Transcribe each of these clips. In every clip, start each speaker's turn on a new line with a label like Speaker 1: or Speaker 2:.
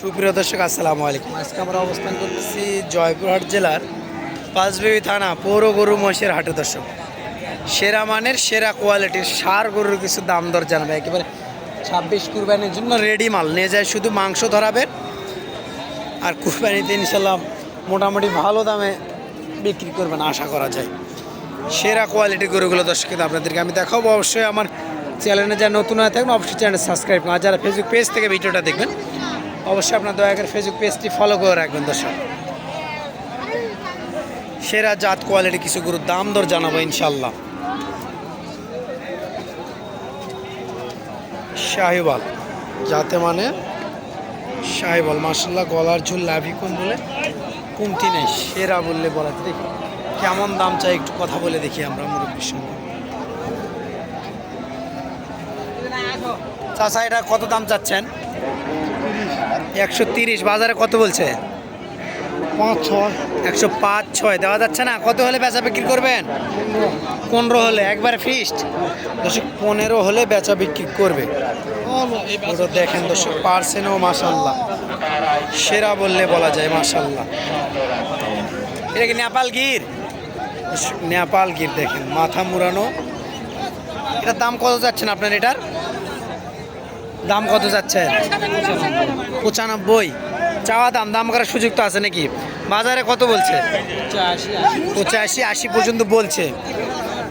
Speaker 1: সুপ্রিয় দর্শক, আসসালামু আলাইকুম। আজকে আমরা অবস্থান করতেছি জয়পুরহাট জেলার পাঁচবিবি থানা পৌর গরু মহিষের হাটে দর্শক। সেরা মানের, সেরা কোয়ালিটির সার গরুর কিছু দাম দর জানাবে। একেবারে ছাব্বিশ কুরবানির জন্য রেডি মাল। নিয়ে যায় শুধু মাংস ধরাবেন আর কুরবানিতে ইনশাল্লাহ মোটামুটি ভালো দামে বিক্রি করবেন আশা করা যায়। সেরা কোয়ালিটির গরুগুলো দর্শক, কিন্তু আপনাদেরকে আমি দেখাবো। অবশ্যই আমার চ্যানেলে যা নতুন হয়ে থাকবেন অবশ্যই চ্যানেল সাবস্ক্রাইব আর যারা ফেসবুক পেজ থেকে ভিডিওটা দেখবেন অবশ্যই আপনার দয়া করে ফেসবুক পেজটি ফলো করে রাখবেন দর্শক। সেরা জাত কোয়ালিটি কিছু গরুর দাম দর জানাব ইনশাল্লাহ শাহিবাল যাতে মানে শাহিবাল মার্শাল্লাহ গলার ঝুল লাভি কম বলে কমতি নেই, সেরা বললে বলা। দেখি, কেমন দাম চাই একটু কথা বলে দেখি আমরা মুরব্বীর সঙ্গে। চাচা, এটা কত দাম চাচ্ছেন? একশো তিরিশ বাজারে কত বলছে?
Speaker 2: পাঁচ ছয়।
Speaker 1: একশো পাঁচ ছয়। দেওয়া যাচ্ছে না? কত হলে বেচা বিক্রি করবেন? পনেরো হলে একবারে ফিক্সড দর্শক পনেরো হলে বেচা বিক্রি করবে। ওটা দেখেন দর্শক পার্সেনও মাসাল্লাহ সেরা বললে বলা যায় মাসাল্লাহ এটা কি নেপাল গির? নেপাল গির দেখেন মাথা মুড়ানো। এটার দাম কত যাচ্ছেন আপনার এটার? দাম কত যাচ্ছেন পঁচানব্বই। চাওয়া দাম দাম করার সুযোগ তো আছে নাকি? বাজারে কত বলছে? পঁচাশি, আশি পর্যন্ত বলছে।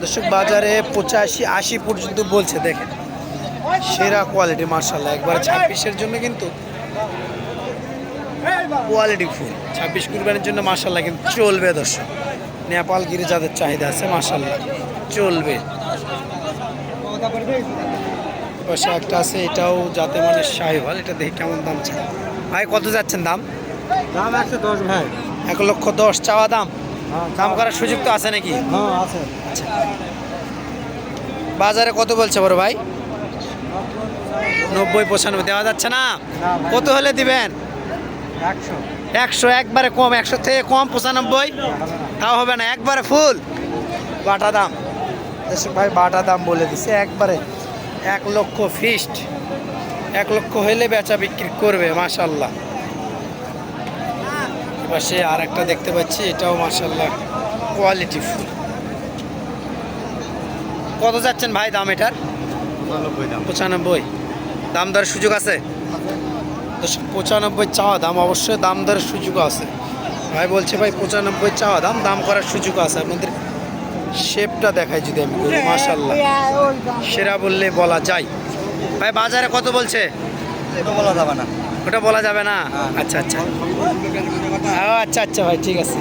Speaker 1: দর্শক, বাজারে পঁচাশি, আশি পর্যন্ত বলছে, দেখেন। সেরা কোয়ালিটি মার্শাল্লাহ একবারে ছাব্বিশের জন্য কিন্তু কোয়ালিটি ফুল। ছাব্বিশ কুরবানির জন্য মার্শাল্লাহ কিন্তু চলবে, দর্শক। নেপাল গিরে যাদের চাহিদা আছে মার্শাল্লাহ চলবে। পাশে একটা আছে এটাও যাতে মানে সাহেবাল এটা দেখি কেমন দাম চাই। ভাই কত যাচ্ছেন দাম?
Speaker 2: দাম একশো দশ ভাই।
Speaker 1: এক লক্ষ দশ চাওয়া দাম?
Speaker 2: হ্যাঁ
Speaker 1: দাম করার সুযোগ তো আছে নাকি?
Speaker 2: হ্যাঁ আছে।
Speaker 1: বাজারে কত বলছে বড় ভাই? নব্বই পঁচানব্বই দেওয়া যাচ্ছে না? কত হলে দিবেন?
Speaker 2: একশো।
Speaker 1: একশো একবারে কম একশো থেকে কম পঁচানব্বই? তাও হবে না একবারে ফুল। বাটা দাম। ভাই বাটা দাম বলে দিছে একবারে। এক লক্ষ ফিস্ট এক লক্ষ হইলে বেচা বিক্রি করবে মাশাল্লাহ এবার সে আর একটা দেখতে পাচ্ছি এটাও মাশাল্লাহ কোয়ালিটি ফুল কত যাচ্ছেন ভাই দাম এটার? পঁচানব্বই দাম। দরের সুযোগ আছে? পঁচানব্বই চাওয়া দাম অবশ্যই দাম দরের সুযোগ আছে। ভাই বলছে ভাই পঁচানব্বই চাওয়া দাম দাম করার সুযোগ আছে। আপনাদের শেপটা দেখাই যদি আমি বলি মাশাল্লাহ সেরা বললে বলা যায়। ভাই বাজারে কত বলছে?
Speaker 2: বলা যাবে না।
Speaker 1: ওটা বলা যাবে না? আচ্ছা আচ্ছা। ও, আচ্ছা আচ্ছা ভাই ঠিক আছে।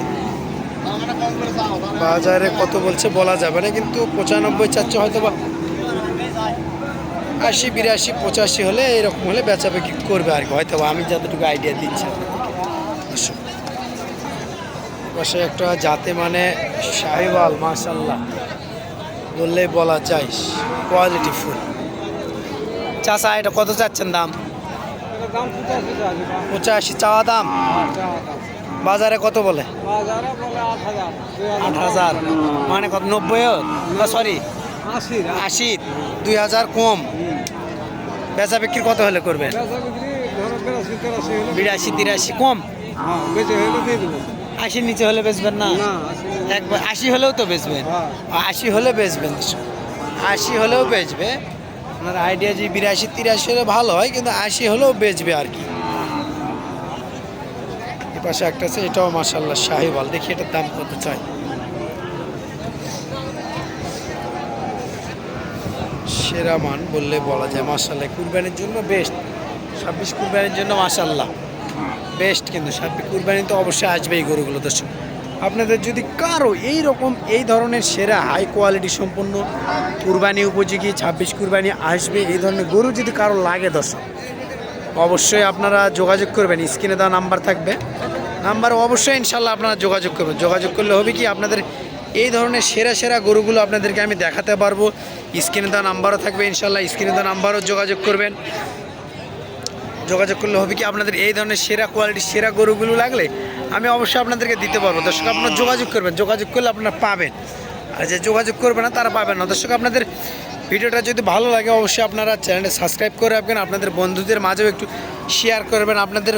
Speaker 1: বাজারে কত বলছে বলা যাবে না কিন্তু পঁচানব্বই চাচ্ছে হয়তো বা আশি বিরাশি পঁচাশি হলে এরকম হলে বেচা বিক্রি করবে আর কি হয়তো আমি যতটুকু আইডিয়া দিচ্ছি। পাশে একটা জাতে মানে সাহিওয়াল মার্শাল্লাহ বললেই বলা যায় কোয়ালিটি ফুল। চাষা এটা কত চাচ্ছেন দাম?
Speaker 2: পঁচাশি,
Speaker 1: চাওয়া দাম? বাজারে কত বলে?
Speaker 2: আট হাজার।
Speaker 1: মানে কত নব্বইও সরি
Speaker 2: আশি
Speaker 1: দুই হাজার কম। বেচা বিক্রি কত হলে করবেন
Speaker 2: বিরাশি তেরাশি
Speaker 1: তিরাশি, কম?
Speaker 2: হ্যাঁ বেঁচে হলে দিয়ে দেবো।
Speaker 1: আশির নিচে হলে বেচবেন না? একবার আশি হলেও তো বেচবেন।
Speaker 2: হ্যাঁ।
Speaker 1: আশি হলে বেচবেন আশি হলেও বেচবে। আপনার আইডিয়া যে বিরাশি তিরাশি হলে ভালো হয় কিন্তু আশি হলেও বেচবে আর কি। এ পাশে একটা আছে এটাও মাসাল্লাহ শাহিওয়াল। দেখি এটার দাম কত চাই। সেরা মান বললে বলা যায়। মাসাল্লাহ কুরবানির জন্য বেস্ট ছাব্বিশ কুরবানির জন্য মাসাল্লাহ বেস্ট কিন্তু ছাব্বিশ কুরবানি তো অবশ্যই আসবে এই গরুগুলো, দর্শক। আপনাদের যদি কারও এই রকম এই ধরনের সেরা হাই কোয়ালিটি সম্পন্ন কুরবানি উপযোগী ছাব্বিশ কুরবানি আসবে, এই ধরনের গরু যদি কারও লাগে, দর্শক, অবশ্যই আপনারা যোগাযোগ করবেন। স্ক্রিনে দেওয়া নাম্বার থাকবে। নাম্বার অবশ্যই ইনশাল্লাহ আপনারা যোগাযোগ করবেন। যোগাযোগ করলে হবে কি, আপনাদের এই ধরনের সেরা সেরা গরুগুলো আপনাদেরকে আমি দেখাতে পারব। স্ক্রিনে দেওয়া নাম্বারও থাকবে ইনশাল্লাহ স্ক্রিনে দেওয়া নাম্বারও যোগাযোগ করবেন। যোগাযোগ করলে হবে কি আপনাদের এই ধরনের সেরা কোয়ালিটির সেরা গরুগুলো লাগলে আমি অবশ্যই আপনাদেরকে দিতে পারব। দর্শক, আপনারা যোগাযোগ করবেন। যোগাযোগ করলে আপনারা পাবেন। আর যে যোগাযোগ করবে না, তারা পাবেন না। দর্শক, আপনাদের ভিডিওটা যদি ভালো লাগে, অবশ্যই আপনারা চ্যানেলটা সাবস্ক্রাইব করে রাখবেন। আপনাদের বন্ধুদের মাঝেও একটু শেয়ার করবেন। আপনাদের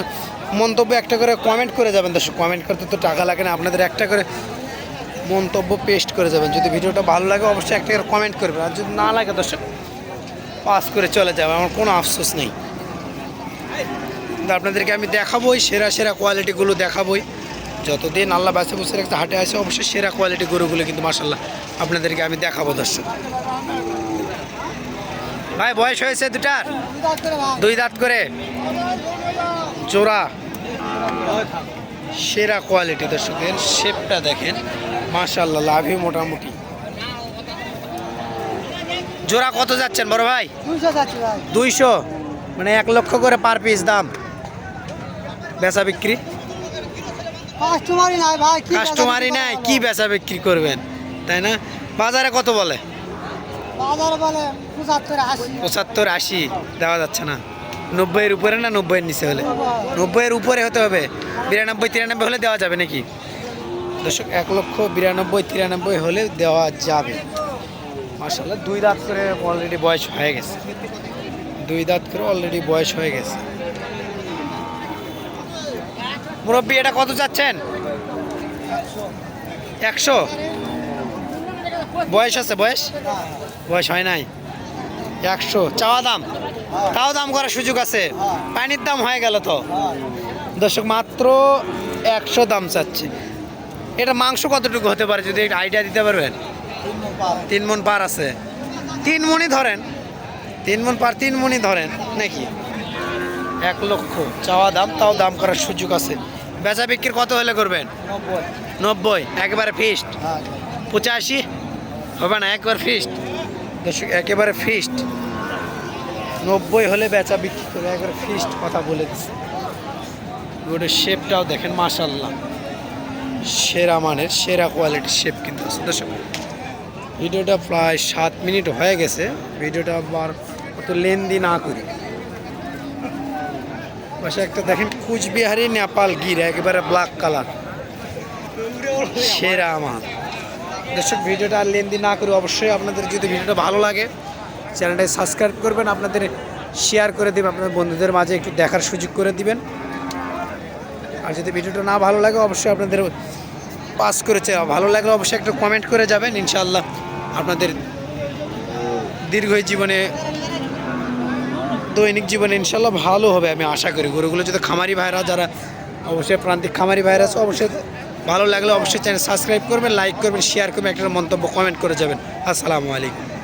Speaker 1: মন্তব্য একটা করে কমেন্ট করে যাবেন। দর্শক কমেন্ট করতে তো টাকা লাগে না। আপনাদের একটা করে মন্তব্য পেস্ট করে যাবেন। যদি ভিডিওটা ভালো লাগে, অবশ্যই একটা করে কমেন্ট করবেন। আর যদি না লাগে, দর্শক পাস করে চলে যাবে আমার কোনো আফসোস নেই। আপনাদেরকে আমি দেখাবোই সেরা সেরা কোয়ালিটিগুলো দেখাবোই। যতদিন আল্লাহ বাসে বসে একটা হাটে আসে অবশ্যই সেরা কোয়ালিটি গরুগুলো কিন্তু মাসাল্লাহ আপনাদেরকে আমি দেখাবো দর্শক। ভাই বয়স হয়েছে দুটার? দুই দাঁত করে। জোড়া। সেরা কোয়ালিটি দর্শকের শেপটা দেখেন। মাশাল্লাহ লাভই মোটামুটি। জোড়া কত যাচ্ছেন বড় ভাই।
Speaker 3: দুইশো?
Speaker 1: মানে এক লক্ষ করে পার পিস দাম। বেচা বিক্রি?
Speaker 3: কাস্টমারই নাই ভাই কি
Speaker 1: কাস্টমারই নাই কি বেচা বিক্রি করবেন? তাই না? বাজারে কত বলে?
Speaker 3: বাজার বলে পঁচাত্তর আশি।
Speaker 1: পঁচাত্তর আশি দেওয়া যাচ্ছে না। নব্বইয়ের উপরে না নব্বইয়ের নিচে হলে? নব্বইয়ের উপরে হতে হবে। বিরানব্বই তিরানব্বই হলে দেওয়া যাবে নাকি? দর্শক এক লক্ষ বিরানব্বই তিরানব্বই হলে দেওয়া যাবে। মাসাল্লাহ দুই দাঁত করে অলরেডি বয়স হয়ে গেছে। দুই দাঁত করে অলরেডি বয়স হয়ে গেছে। মুরব্বী, এটা কত চাচ্ছেন? একশো? বয়স আছে, বয়স? বয়স হয় নাই। একশো। চাওয়া দাম? তাও দাম করার সুযোগ আছে। পানির দাম হয়ে গেল তো। দর্শক, মাত্র একশো দাম চাচ্ছে। এটা মাংস কতটুকু হতে পারে, যদি আইডিয়া দিতে পারবেন? তিন মন পার আছে। তিন মনই ধরেন। তিন মন পার তিন মনই ধরেন নাকি? এক লক্ষ। চাওয়া দাম তাও দাম করার সুযোগ আছে। বেচা বিক্রি কত হলে করবেন?
Speaker 3: নব্বই।
Speaker 1: একবারে ফিস্ট পঁচাশি? হবে না একবার ফিস্ট দর্শক একেবারে ফিস্ট নব্বই হলে বেচা বিক্রি করে একবার ফিস্ট কথা বলে দিচ্ছে ওটার শেপটাও দেখেন মাশাল্লাহ সেরা মানের সেরা কোয়ালিটির শেপ কিন্তু আছে। দর্শক ভিডিওটা প্রায় সাত মিনিট হয়ে গেছে। ভিডিওটা আবার অত লেন্দি না করি। পাশে একটা দেখেন, কুচবিহারি নেপাল গির, একেবারে ব্ল্যাক কালার সেরা আমার। দর্শক, ভিডিওটা আর লেন্দি না করি অবশ্যই আপনাদের যদি ভিডিওটা ভালো লাগে, চ্যানেলটা সাবস্ক্রাইব করবেন, আপনাদের শেয়ার করে দেবেন, আপনাদের বন্ধুদের মাঝে একটু দেখার সুযোগ করে দিবেন। আর যদি ভিডিওটা না ভালো লাগে, অবশ্যই আপনাদের পাস করেছে। ভালো লাগলে অবশ্যই একটু কমেন্ট করে যাবেন ইনশাল্লাহ আপনাদের দীর্ঘ জীবনে, দৈনিক জীবনে ইনশাল্লাহ ভালো হবে আমি আশা করি। গরুগুলো যদি খামারি ভাইরা যারা অবশ্যই প্রান্তিক খামারি ভাইরাস অবশ্যই ভালো লাগলে অবশ্যই চ্যানেল সাবস্ক্রাইব করবেন লাইক করবেন শেয়ার করবেন, একটা মন্তব্য কমেন্ট করে যাবেন। আসসালামু আলাইকুম।